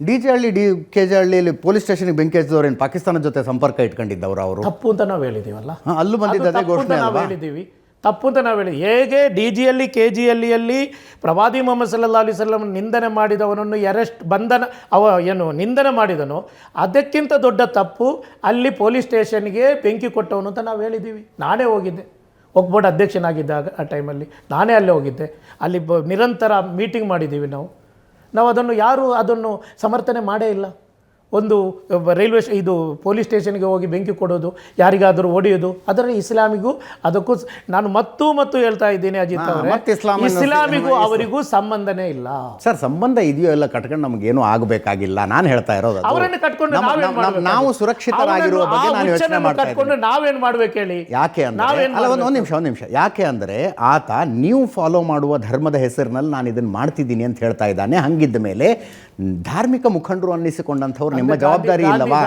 D J Halli D K J ಹಳ್ಳಿಯಲ್ಲಿ police ಸ್ಟೇಷನ್ಗೆ ಬೆಂಕಿ ಹಚ್ಚಿದವ್ರು ಏನು ಪಾಕಿಸ್ತಾನದ ಜೊತೆ ಸಂಪರ್ಕ ಇಟ್ಕೊಂಡಿದ್ದವ್ರು ಅವರು? ತಪ್ಪು ಅಂತ ನಾವು ಹೇಳಿದೀವಲ್ಲ? ಹಾ, ಅಲ್ಲೂ ಬಂದಿದ್ದ ಅದೇ ತಪ್ಪು ಅಂತ ಘೋಷಣೆ ನಾವು ಅಲ್ವಾ? ಹೇಳಿದ್ದೀವಿ ತಪ್ಪು ಅಂತ ನಾವು ಹೇಳಿ ಹೇಗೆ ಡಿ ಜಿಯಲ್ಲಿ ಕೆ ಅಲ್ಲಿಯಲ್ಲಿ ಪ್ರವಾದಿ ಮೊಹಮ್ಮದ್ ಸಲ್ಲಾ ಅಲಿ ಸಲ್ಲಂ ನಿಂದನೆ ಮಾಡಿದವನನ್ನು ಅರೆಸ್ಟ್ ಬಂಧನ ಅವ ಏನು ನಿಂದನೆ ಮಾಡಿದನೋ ಅದಕ್ಕಿಂತ ದೊಡ್ಡ ತಪ್ಪು ಅಲ್ಲಿ ಪೊಲೀಸ್ ಸ್ಟೇಷನ್ಗೆ ಬೆಂಕಿ ಕೊಟ್ಟವನು ಅಂತ ನಾವು ಹೇಳಿದ್ದೀವಿ ನಾನೇ ಹೋಗಿದ್ದೆ. ಒಕ್ ಬೋರ್ಡ್ ಅಧ್ಯಕ್ಷನಾಗಿದ್ದಾಗ ಆ ಟೈಮಲ್ಲಿ ನಾನೇ ಅಲ್ಲೇ ಹೋಗಿದ್ದೆ. ಅಲ್ಲಿ ಬ ನಿರಂತರ ಮೀಟಿಂಗ್ ಮಾಡಿದ್ದೀವಿ ನಾವು. ನಾವು ಅದನ್ನು ಯಾರು ಅದನ್ನು ಸಮರ್ಥನೆ ಮಾಡೇ ಇಲ್ಲ. ಒಂದು ರೈಲ್ವೆ ಇದು ಪೊಲೀಸ್ ಸ್ಟೇಷನ್ಗೆ ಹೋಗಿ ಬೆಂಕಿ ಕೊಡೋದು ಯಾರಿಗಾದರೂ ಹೊಡೆಯೋದು ಅದರ ಇಸ್ಲಾಮಿಗೂ ಅದಕ್ಕೂ ನಾನು ಮತ್ತೂ ಮತ್ತು ಹೇಳ್ತಾ ಇದ್ದೀನಿ ಅಜಿತ್ ಅವರೇ. ಇಸ್ಲಾಮಿಗೂ ಅವರಿಗೂ ಸಂಬಂಧನೇ ಇಲ್ಲ. ಸರ್ ಸಂಬಂಧ ಇದೆಯೋ ಎಲ್ಲ ಕಟ್ಕೊಂಡು ನಮಗೇನು ಆಗಬೇಕಾಗಿಲ್ಲ. ನಾನು ಹೇಳ್ತಾ ಇರೋದು ಅವರನ್ನು ಕಟ್ಕೊಂಡು? ನಾವು ಸುರಕ್ಷಿತರಾಗಿರುವ ಬಗ್ಗೆ ನಾನು ಯೋಚನೆ ಮಾಡ್ಕೊಂಡು ನಾವೇನು ಮಾಡ್ಬೇಕು ಹೇಳಿ? ಯಾಕೆ ಅಂದ್ರೆ ಅಲ್ಲ ಒಂದು ಒಂದು ನಿಮಿಷ ಒಂದು ನಿಮಿಷ. ಯಾಕೆ ಅಂದ್ರೆ ಆತ ನೀವು ಫಾಲೋ ಮಾಡುವ ಧರ್ಮದ ಹೆಸರಿನಲ್ಲಿ ನಾನು ಇದನ್ನು ಮಾಡ್ತಿದ್ದೀನಿ ಅಂತ ಹೇಳ್ತಾ ಇದ್ದಾನೆ. ಹಂಗಿದ್ದ ಮೇಲೆ ಧಾರ್ಮಿಕ ಮುಖಂಡರು ಅನ್ನಿಸಿಕೊಂಡಂಥವ್ರು ನಿಮ್ಮ ಜವಾಬ್ದಾರಿ ಇಲ್ಲವಾ?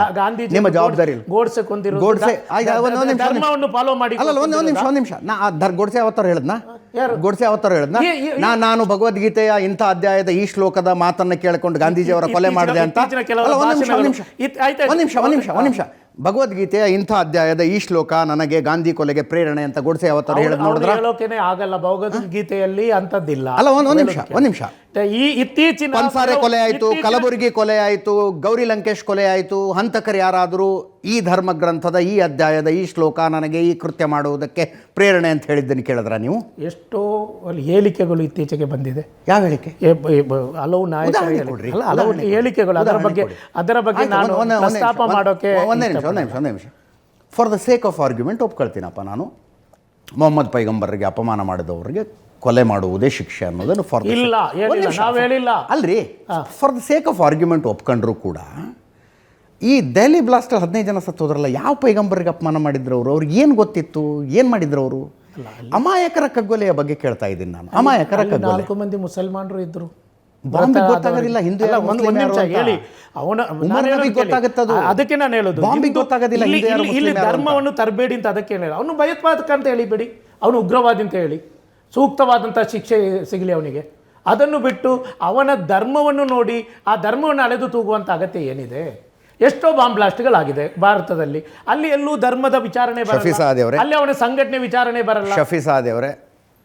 ನಿಮ್ಮ ಜವಾಬ್ದಾರಿ ಇಲ್ಲ. ಗೋಡ್ಸೆ ಗೋಡ್ಸೆ. ಧರ್ಮವನ್ನು ಫಾಲೋ ಮಾಡಿ ಅಲ್ಲ ಒಂದು ನಿಮಿಷ ಒಂದು ನಿಮಿಷ. ನಾ ಗೋಡ್ಸೆ ಅವತ್ತಾರ ಹೇಳದ್ನ? ಗೋಡ್ಸೆ ಅವತ್ತಾರ ಹೇಳದ್ನ? ನಾ ನಾನು ಭಗವದ್ಗೀತೆಯ ಇಂಥ ಅಧ್ಯಾಯದ ಈ ಶ್ಲೋಕದ ಮಾತನ್ನ ಕೇಳಿಕೊಂಡು ಗಾಂಧೀಜಿ ಅವರ ಕೊಲೆ ಮಾಡಿದೆ ಅಂತ? ಒಂದು ನಿಮಿಷ. ಒಂದು ನಿಮಿಷ ಒಂದು ನಿಮಿಷ ಒಂದು ನಿಮಿಷ. ಭಗವದ್ಗೀತೆಯ ಇಂಥ ಅಧ್ಯಾಯದ ಈ ಶ್ಲೋಕ ನನಗೆ ಗಾಂಧಿ ಕೊಲೆಗೆ ಪ್ರೇರಣೆ ಅಂತ ಗೋಡ್ಸೆ ಅವತ್ತು ಹೇಳದ್ ನೋಡಿದ್ರೆ? ಶ್ಲೋಕನೆ ಹೇಳೋಕೆನೆ ಆಗಲ್ಲ ಭಗವದ್ಗೀತೆಯಲ್ಲಿ ಅಂತದ್ದಿಲ್ಲ ಅಲ್ಲ ಒಂದ್ ಒಂದ್ ನಿಮಿಷ ಒಂದ್ ನಿಮಿಷ. ಈ ಇತ್ತೀಚಿನ ಪನ್ಸಾರೆ ಕೊಲೆ ಆಯ್ತು ಕಲಬುರಗಿ ಕೊಲೆ ಆಯ್ತು ಗೌರಿ ಲಂಕೇಶ್ ಕೊಲೆ ಆಯ್ತು ಹಂತಕರು ಯಾರಾದರೂ ಈ ಧರ್ಮ ಗ್ರಂಥದ ಈ ಅಧ್ಯಾಯದ ಈ ಶ್ಲೋಕ ನನಗೆ ಈ ಕೃತ್ಯ ಮಾಡುವುದಕ್ಕೆ ಪ್ರೇರಣೆ ಅಂತ ಹೇಳಿದ್ದನ್ನು ಕೇಳಿದ್ರ ನೀವು? ಎಷ್ಟೋ ಅಲ್ಲಿ ಹೇಳಿಕೆಗಳು ಇತ್ತೀಚೆಗೆ ಬಂದಿದೆ. ಯಾವ ಹೇಳಿಕೆ? ಹಲವು ನಾಯಕರು ಹಲವು ಹೇಳಿಕೆಗಳು ಅದರ ಬಗ್ಗೆ ಅದರ ಬಗ್ಗೆ ನಾನು ಪ್ರಸ್ತಾಪ ಮಾಡೋಕೆ ಒಂದೇ ನಿಮಿಷ ಒಂದೇ ನಿಮಿಷ ಒಂದೇ ನಿಮಿಷ. For the sake of argument ಒಪ್ಕೊಳ್ತೀನಪ್ಪ ನಾನು. ಮೊಹಮ್ಮದ್ ಪೈಗಂಬರ್ಗೆ ಅಪಮಾನ ಮಾಡಿದವರಿಗೆ ಕೊಲೆ ಮಾಡುವುದೇ ಶಿಕ್ಷೆ ಅನ್ನೋದನ್ನು ಫಾರ್ ಇಲ್ಲ ಅಲ್ರಿ? For the sake of argument ಒಪ್ಕೊಂಡ್ರು ಕೂಡ ಈ ದೆಹಲಿ ಬ್ಲಾಸ್ಟಲ್ಲಿ ಹದಿನೈದು ಜನ ಸತ್ತೋದ್ರಲ್ಲ ಯಾವ ಪೈಗಂಬರಿಗೆ ಅಪಮಾನ ಮಾಡಿದ್ರು ಅವರು? ಅವ್ರಿಗೆ ಏನು ಗೊತ್ತಿತ್ತು? ಏನು ಮಾಡಿದ್ರು ಅವರು? ಅಮಾಯಕರ ಕಗ್ಗೊಲೆಯ ಬಗ್ಗೆ ಕೇಳ್ತಾ ಇದ್ದೀನಿ ನಾನು. ಅಮಾಯಕರ ಕಗ್ಗೊಲೆ. ನಾಲ್ಕು ಮಂದಿ ಮುಸಲ್ಮಾನರು ಇದ್ರು. ಬಾಂಬಿಗೆ ವ್ರತ ಗೊತ್ತಾಗೋದಿಲ್ಲ. ಹಿಂದೂ ಯಾರು, ಹೇಳಿ. ಅವನ. ಗೊತ್ತಾಗುತ್ತದು. ಅದಕ್ಕೆ ನಾನು ಹೇಳೋದು. ಬಾಂಬಿಗೆ ಗೊತ್ತಾಗೋದಿಲ್ಲ ಇಲ್ಲಿ-. ಧರ್ಮವನ್ನು ತರಬೇಡಿ ಅಂತ ಅದಕ್ಕೆ ಹೇಳಿ ಅವನು ಭಯೋತ್ಪಾದಕ ಅಂತ ಹೇಳಿಬೇಡಿ. ಅವನು ಉಗ್ರವಾದಿ ಅಂತ ಹೇಳಿ. ಸೂಕ್ತವಾದಂಥ ಶಿಕ್ಷೆ ಸಿಗಲಿ ಅವನಿಗೆ. ಅದನ್ನು ಬಿಟ್ಟು ಅವನ ಧರ್ಮವನ್ನು ನೋಡಿ ಆ ಧರ್ಮವನ್ನು ಅಳೆದು ತೂಗುವಂಥ ಅಗತ್ಯ ಏನಿದೆ? ಎಷ್ಟೋ ಬಾಂಬ್ ಬ್ಲಾಸ್ಟ್ಗಳಾಗಿದೆ ಭಾರತದಲ್ಲಿ. ಅಲ್ಲಿ ಎಲ್ಲೂ ಧರ್ಮದ ವಿಚಾರಣೆ ಬರಲ್ಲ. ಅಲ್ಲಿ ಅವನ ಸಂಘಟನೆ ವಿಚಾರಣೆ ಬರಲ್ಲ. ಶಫಿ ಸಾದ್ ಅವರೇ